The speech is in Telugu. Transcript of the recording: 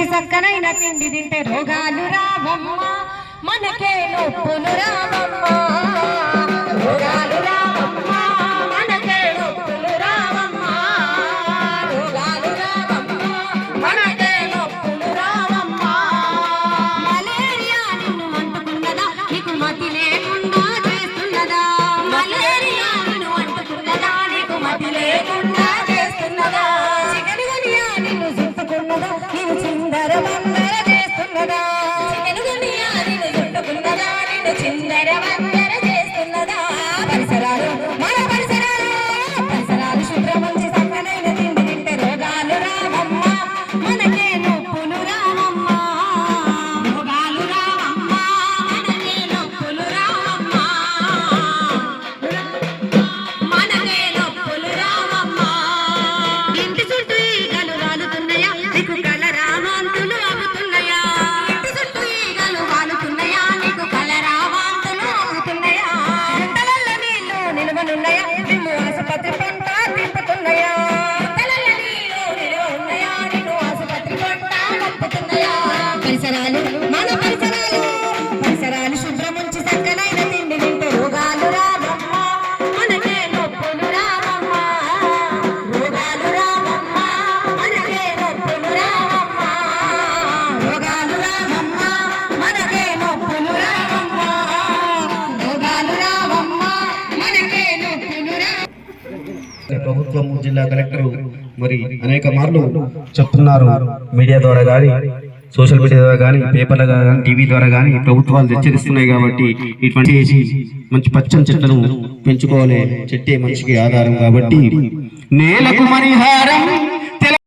మంచి చక్కనైన తిండి తింటే రోగాలు రావమ్మా. మనకే నొప్పులు రావమ్మా. నిన్ను చిందర వందర చేస్తున్నదా? నిన్ను చిందర వందర ప్రభుత్వం జిల్లా కలెక్టర్ మరి అనేక మార్లు చెప్తున్నారు. మీడియా ద్వారా కానీ సోషల్ మీడియా ద్వారా కానీ పేపర్ల ద్వారా కానీ టీవీ ద్వారా కానీ ప్రభుత్వాలు హెచ్చరిస్తున్నాయి కాబట్టి ఇటువంటి చేసి మంచి పచ్చని చెట్లను పెంచుకోవాలి. చెట్టే మనిషికి ఆధారం కాబట్టి నేలకు మరిహారం